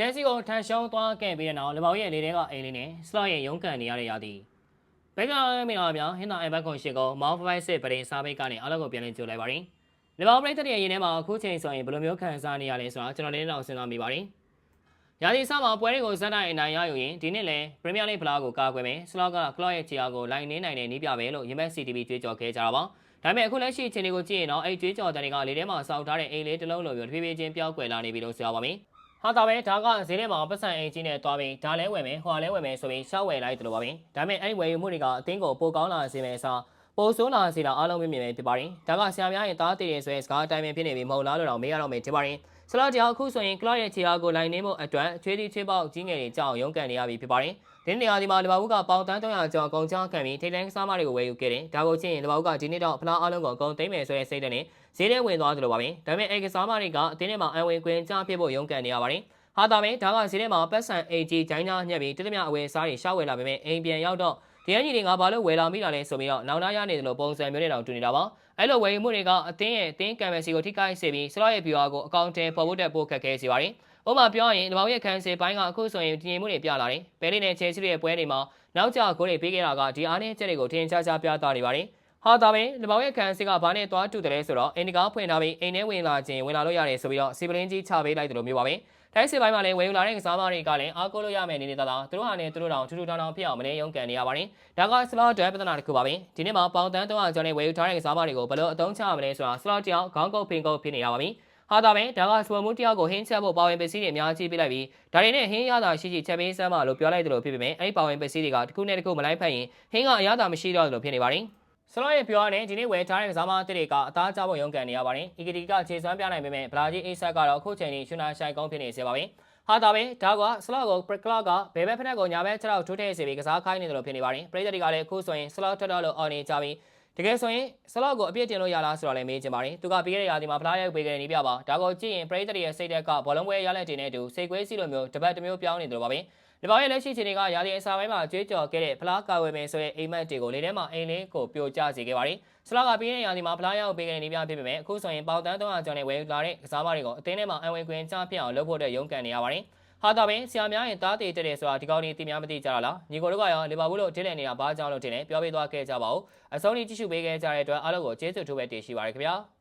ချယ်ဆီကိုထန်ရှုံးသွားခဲ့ပြီးတဲ့နောက်လီဗာပူးရဲ့လေထဲကအိမ်လေးနဲ့စလော့ရဲ့ရုန်းကန်နေရတဲ့ရာသီဘက်ကမင်္ဂလာများဟင်သာအဘက်ကွန်ရှစ်ကိုမောင်းဖိုင်စစ်ပရင်စားပိတ်ကနေအားလုံးကိုပြန်လည်ကြိုလိုက်ပါရင်လီဗာပူးပရိသတ်ရဲ့ရင်ထဲမှာအခုချိန်ဆိုရင်ဘယ်လိုမျိုးခံစားနေရလဲဆိုတာကျွန်တော်လည်းတော့စဉ်းစားမိပါတယ်ရာသီစမှာပွဲတွေကိုဇက်တိုင်းအနိုင်ရယူရင်ဒီနှစ်လည်းပရီးမီးယားလိဖလားကိုကာကွယ်မယ်စလော့ကကလော့ရဲ့ခြေအားကိုလိုင်းနေနိုင်တဲ့နီးပြပဲလို့ရမက် CTV ကြွေးကြော်ခဲ့ကြတာပါဒါပေမဲ့အခုလက်ရှိအခြေအနေကိုကြည့်ရင်တော့အဲ့ကြွေးကြော်တဲ့တွေကလေထဲမှာစောက်ထားတဲ့အိမ်လေးတစ်လုံးလိုမျိုးတဖြည်းဖြည်းချင်းပြောင်းကွယ်လာနေပြီလို့ဆိုရပါမယ် ဟာတာပဲဒါကဈေးထဲမှာပတ်စံအိမ်ကြီးနဲ့တွားပြီးဒါလဲဝယ်မယ်ဟွာလဲဝယ်မယ်ဆိုပြီးရှောက်ဝယ်လိုက်တယ်လို့ပါပဲဒါပေမဲ့အဲ့ဒီဝယ်ယူမှုတွေကအတင်းကိုပိုကောင်းလာစေမယ်အစားပိုဆိုးလာစေတာအားလုံးမြင်မြင်ပဲဖြစ်ပါတယ်ဒါကဆရာများရဲ့တားတည်တယ်ဆိုရင်စကားအတိုင်းပဲဖြစ်နေပြီမဟုတ်လားလို့တော့မေးရတော့မယ်ဖြစ်ပါတယ် ဆလာတရားအခုဆိုရင်ကလော့ရဲ့ခြေအားကိုလိုင်းနေမှုအတွက်ချွေးသီးချွေးပေါက်ကြီးငယ်တွေကြောက်ရုန်းကန်နေရပြီဖြစ်ပါတယ်ဒီနေရာဒီမှာလီဗာပူးကပေါင်တန်း300ကျော်အကုန်ချခံပြီးထိတ်လန့်ကစားမတွေကိုဝယ်ယူခဲ့တယ်ဒါကိုချင်းရင်လီဗာပူးကဒီနေ့တော့ဖလားအားလုံးကိုအကုန်သိမ်းမယ်ဆိုတဲ့စိတ်နဲ့ဈေးထဲဝင်သွားသလိုပါပဲဒါပေမဲ့အဲကစားမတွေကအတင်းထဲမှာအဝင်ကွင်းချဖြစ်ဖို့ရုန်းကန်နေရပါတယ်ဟာတာပဲဒါကဈေးထဲမှာပတ်စံ AG ဂျိုင်းနာညက်ပြီးတတမြအဝယ်စားတွေရှောက်ဝယ်လာပေမဲ့အိမ်ပြန်ရောက်တော့ ဒီအညီတွေကဘာလို့ဝယ်လာမိတာလဲဆိုပြီးတော့နောင်နာရနေတယ်လို့ပုံစံမျိုးနဲ့တောင်တူနေတာပါအဲ့လိုဝယ်ယူမှုတွေကအတင်းရဲ့အတင်းကံမယ်စီကိုထိခိုက်စေပြီးစလော့ရဲ့ viewer ကိုအကောင့်ထဲပေါ်ဖို့တက်ပို့ခက်ခဲစေပါတယ်ဥပမာပြောရရင်ဒီမောင်ရဲ့ခန်းစီပိုင်းကအခုဆိုရင်တည်ငြိမ်မှုတွေပြလာတယ်။ဘဲလေးနဲ့ချဲစီရဲ့ပွဲတွေမှာနောက်ကျဂိုးတွေပေးခဲ့တာကဒီအားနဲ့ချက်တွေကိုထင်ရှားရှားပြသနေပါတယ်။ဟာဒါပဲဒီမောင်ရဲ့ခန်းစီကဘာနဲ့သွားတူတယ်လဲဆိုတော့အင်ဒီကာဖွင့်ထားပြီးအိမ်ထဲဝင်လာခြင်းဝင်လာလို့ရတယ်ဆိုပြီးတော့စီပလင်းကြီးချပေးလိုက်တယ်လို့မျိုးပါပဲ။ တိုင်းစီပိုင်းမှာလည်းဝယ်ယူလာတဲ့ကစားမတွေကလည်းအားကိုးလို့ရမယ်နေနေသားသားသူတို့ဟာနဲ့သူတို့တောင်ထူးထူးထောင်ထောင်ဖြစ်အောင်မနေရုံကန်နေရပါတယ်။ဒါကစလော့ဒဲပဒနာတစ်ခုပါပဲ။ဒီနေ့မှာပေါင်တန်း300ကျော်နဲ့ဝယ်ယူထားတဲ့ကစားမတွေကိုဘယ်လိုအသုံးချရမလဲဆိုတာစလော့တယောက်ခေါင်းကုပ်ဖင်ကုပ်ဖြစ်နေရပါပြီ။ဟာတာပဲဒါကစဝမှုတယောက်ကိုဟင်းချက်ဖို့ပါဝင်ပစ္စည်းတွေအများကြီးပေးလိုက်ပြီးဒါတွေနဲ့ဟင်းရတာရှိရှိချက်ပေးစမ်းပါလို့ပြောလိုက်တယ်လို့ဖြစ်ပေမဲ့အဲ့ဒီပါဝင်ပစ္စည်းတွေကတစ်ခုနဲ့တစ်ခုမလိုက်ဖက်ရင်ဟင်းကအရသာမရှိတော့တယ်လို့ဖြစ်နေပါတယ် ဆလော့ရဲ့ပြောရတဲ့ဒီနေ့ဝယ်ထားတဲ့ကစားမတစ်တွေကအသားကျဖို့ရုန်းကန်နေရပါတယ်။အီဂတီကခြေစွမ်းပြနိုင်ပေမဲ့ဗလာဂျီအိဆက်ကတော့အခုချိန်ထိရှူနာဆိုင်ကောင်းဖြစ်နေစေပါပဲ။ဟာတာပဲဒါကဆလော့ကိုပရကလော့ကဘယ်ဘက်ဖက်ကိုညာဘက်ခြေထောက်ထိုးထည့်စေပြီးကစားခိုင်းနေတယ်လို့ဖြစ်နေပါတယ်။ပရိသတ်တွေကလည်းအခုဆိုရင်ဆလော့ထွက်တော့လို့အော်နေကြပြီးတကယ်ဆိုရင်ဆလော့ကိုအပြည့်တင်လို့ရလားဆိုတော့လည်းမေးချင်ပါတယ်။သူကပြီးခဲ့တဲ့ရာသီမှာဖလားရိုက်ပေးခဲ့တဲ့နေပြပါ။ဒါကိုကြည့်ရင်ပရိသတ်ရဲ့စိတ်သက်ကဘောလုံးပွဲရလက်တင်နေတူစိတ်ကွဲစီလိုမျိုးတပတ်တစ်မျိုးပြောင်းနေတယ်လို့ပါပဲ။ ဒီပေါရဲ့လက်ရှိချိန်တွေကရာသီအစာပိုင်းမှာကြွေးကြော်ခဲ့တဲ့ဖလားကာဝယ်မယ်ဆိုတဲ့အိမ်မက်တွေကိုလေထဲမှာအိမ်လေးကိုပြိုကျစေခဲ့ပါတယ်။ဆလာကပြီးတဲ့ရာသီမှာဖလားရောက်ပေးခဲ့တဲ့နေပြဖြစ်ပေမဲ့အခုဆိုရင်ပေါတန်း300ကျော်နဲ့ဝယ်လာတဲ့ကစားမတွေကိုအသင်းထဲမှာအဝင်ကွင်းချပြအောင်လုပ်ဖို့အတွက်ရုန်းကန်နေရပါတယ်။ဟာတာပင်ဆရာများရဲ့တားတည်တက်တယ်ဆိုတာဒီကောင်းနေတင်များမသိကြတာလားညီကိုတို့ကရောလီဗာပူးလို့ထစ်လည်နေတာဘာကြောင့်လို့ထင်လဲပြောပြသွားခဲ့ကြပါဦးအဆုံးထိကြည့်ရှုပေးခဲ့ကြတဲ့အတွက်အားလုံးကိုကျေးဇူးထိုးပဲတင်ရှိပါရခင်ဗျာ။